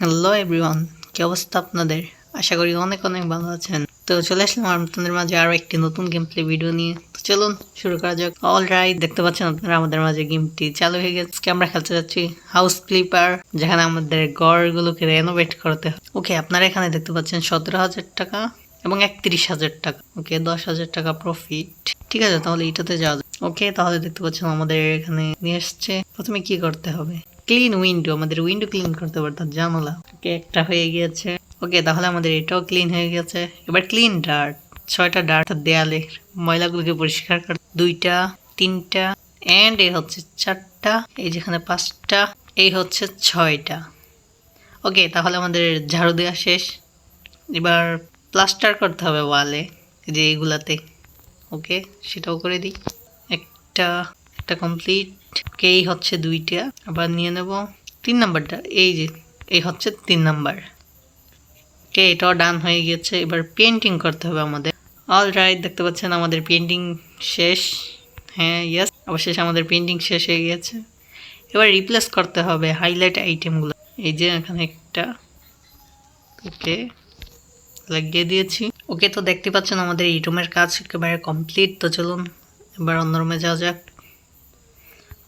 Hello everyone কি অবস্থা আপনাদের? আশা করি অনেক অনেক ভালো আছেন। তো চলে আসলাম আপনাদের মাঝে আরও একটি নতুন গেম প্লে ভিডিও নিয়ে। তো চলুন, শুরু করা যাক। অল রাইট দেখতে পাচ্ছেন আপনারা আমাদের মাঝে গেমটি চালু হয়ে গেছে। আজকে আমরা খেলতে যাচ্ছি হাউস ক্লিপার যেখানে আমাদের গড়গুলোকে রেনোভেট করতে হয়। ওকে আপনারা এখানে দেখতে পাচ্ছেন সতেরো হাজার টাকা এবং একত্রিশ হাজার টাকা। ওকে দশ হাজার টাকা প্রফিট ঠিক আছে, তাহলে এটাতে যাওয়া ওকে তাহলে দেখতে পাচ্ছেন আমাদের এখানে নিয়ে এসছে। প্রথমে কি করতে হবে? ক্লিন উইন্ডো আমাদের উইন্ডো ক্লিন করতে অর্থাৎ জানালা। ওকে একটা হয়ে গিয়েছে। ওকে তাহলে আমাদের এটাও ক্লিন হয়ে গেছে এবার ক্লিন ডার্ট ছয়টা ডার্ট দেয়ালে। ময়লাগুলোকে পরিষ্কার কর দুইটা, তিনটা অ্যান্ড এই হচ্ছে চারটা, এই যেখানে পাঁচটা, এই হচ্ছে ছয়টা। ওকে তাহলে আমাদের ঝাড়ু দেওয়া শেষ। এবার প্লাস্টার করতে হবে ওয়ালে যে এইগুলাতে। ওকে সেটাও করে দিই। একটা একটা কমপ্লিট এই হচ্ছে দুইটা, আবার নিয়ে নেব তিন নাম্বারটা। এই যে, এই হচ্ছে তিন নাম্বার। ওকে এটাও ডান হয়ে গেছে এবার পেন্টিং করতে হবে আমাদের। অল রাইট দেখতে পাচ্ছেন আমাদের পেন্টিং শেষ। হ্যাঁ ইয়েস অবশেষ আমাদের পেন্টিং শেষ হয়ে গেছে এবার রিপ্লেস করতে হবে হাইলাইট আইটেমগুলো এই যে এখানে একটা। ওকে লাগিয়ে দিয়েছি। ওকে তো দেখতে পাচ্ছেন আমাদের এই রুমের কাজ একেবারে কমপ্লিট তো চলুন এবার অন্য রুমে যাওয়া যাক।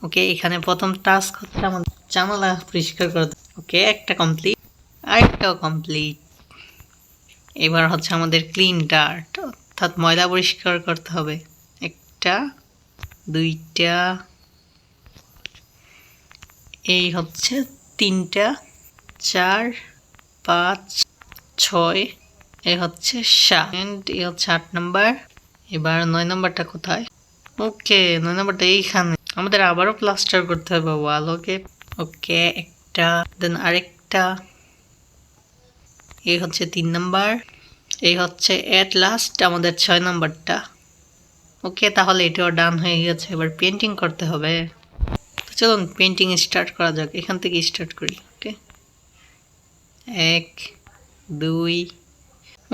ওকে এখানে প্রথম টাস্ক হচ্ছে আমাদের জানালা পরিষ্কার করতে। ওকে একটা কমপ্লিট আরেকটাও কমপ্লিট এবার হচ্ছে আমাদের ক্লিন ডার্ট অর্থাৎ ময়লা পরিষ্কার করতে হবে। একটা, দুইটা, এই হচ্ছে তিনটা, চার, পাঁচ, ছয়, এ হচ্ছে সাত। এ হচ্ছে আট নম্বর এবার নয় নম্বরটা কোথায়? ওকে নয় নম্বরটা এইখানে। আমাদের আবারও প্লাস্টার করতে হবে ওয়াল ওকে ওকে একটা দেন আরেকটা। এই হচ্ছে তিন নাম্বার। এই হচ্ছে এট লাস্ট আমাদের ছয় নাম্বারটা। ওকে তাহলে এটাও ডান হয়ে গেছে। এবার পেন্টিং করতে হবে। তো চলুন পেন্টিং স্টার্ট করা যাক। এখান থেকে স্টার্ট করি ওকে এক, দুই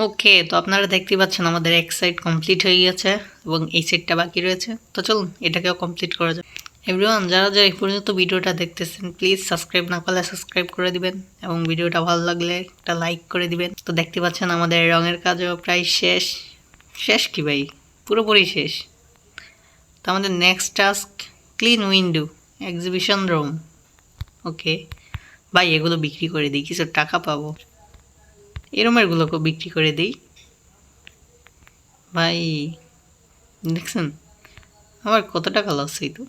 ওকে, তো আপনারা দেখতে পাচ্ছেন আমাদের এক সাইড কমপ্লিট হয়ে গেছে এবং এই সাইডটা বাকি রয়েছে। তো চলুন, এটাকেও কমপ্লিট করা যায় এভরিওয়ান যারা যারা এই পর্যন্ত ভিডিওটা দেখতেছেন প্লিজ সাবস্ক্রাইব না করলে সাবস্ক্রাইব করে দিবেন এবং ভিডিওটা ভালো লাগলে একটা লাইক করে দিবেন। তো দেখতে পাচ্ছেন আমাদের রঙের কাজও প্রায় শেষ। শেষ কি ভাই? পুরোপুরি শেষ। তো আমাদের next task clean window exhibition room okay, ভাই, এগুলো বিক্রি করে দিই, কিছু টাকা পাবো। এরমেরগুলোকে বিক্রি করে দিই। ভাই, দেখছেন? আমার কত টাকা লস এই তো?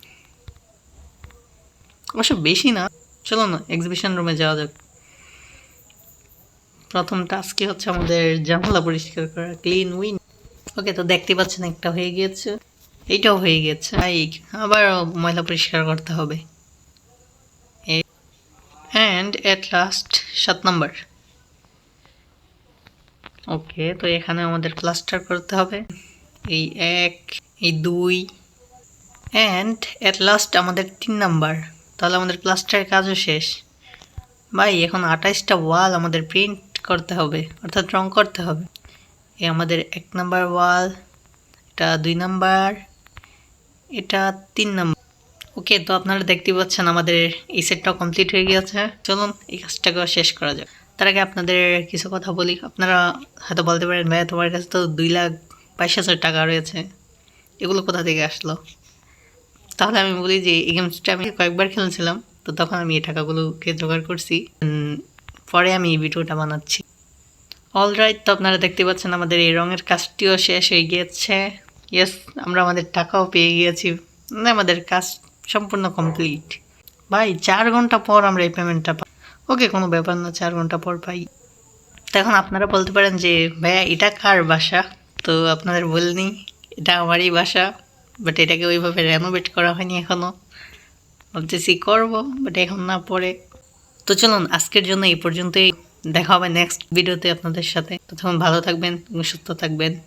অবশ্য বেশি না। চলো না এক্সিবিশন রুমে যাওয়া যাক। প্রথম টাস্কই হচ্ছে আমাদের জানালা পরিষ্কার করা ক্লিন উইন ওকে তো দেখতে পাচ্ছেন একটা হয়ে গিয়েছে। এইটাও হয়ে গেছে ভাই আবার ময়লা পরিষ্কার করতে হবে। অ্যান্ড এট লাস্ট সাত নাম্বার ওকে, তো এখানে আমাদের প্লাস্টার করতে হবে। এই এক, এই দুই অ্যান্ড এট লাস্ট আমাদের তিন নাম্বার তাহলে আমাদের প্লাস্টারের কাজও শেষ। ভাই, এখন আঠাইশটা ওয়াল আমাদের প্রিন্ট করতে হবে, অর্থাৎ রং করতে হবে। এই আমাদের এক নাম্বার ওয়াল এটা দুই নাম্বার এটা তিন নাম্বার ওকে, তো আপনারা দেখতে পাচ্ছেন আমাদের এই সেটটাও কমপ্লিট হয়ে গিয়েছে। চলুন, এই কাজটাকেও শেষ করা যাক। তার আগে আপনাদের কিছু কথা বলি। আপনারা হয়তো বলতে পারেন, ভাইয়া, তোমার কাছে তো দুই লাখ বাইশ হাজার টাকা রয়েছে। এগুলো কোথা থেকে আসলো? তাহলে আমি বলি যে, এই গেমসটা আমি কয়েকবার খেলছিলাম, তো তখন আমি এই টাকাগুলোকে জোগাড় করছি। পরে আমি এই ভিডিওটা বানাচ্ছি। অল রাইট তো আপনারা দেখতে পাচ্ছেন আমাদের এই রঙের কাজটিও শেষ হয়ে গিয়েছে। ইয়েস আমরা আমাদের টাকাও পেয়ে গিয়েছি। আমাদের কাজ সম্পূর্ণ কমপ্লিট ভাই, চার ঘণ্টা পর আমরা এই পেমেন্টটা ওকে, কোনো ব্যাপার না, চার ঘণ্টা পর পাই। এখন আপনারা বলতে পারেন যে, ভাইয়া, এটা কার বাসা? তো আপনাদের বলিনি এটা আমারই বাসা বাট এটাকে ওইভাবে রেনোভেট করা হয়নি এখনও ভাবতেছি করব বাট এখন না পরে। তো চলুন, আজকের জন্য এই পর্যন্তই। দেখা হবে নেক্সট ভিডিওতে আপনাদের সাথে। তখন ভালো থাকবেন এবং সুস্থ থাকবেন।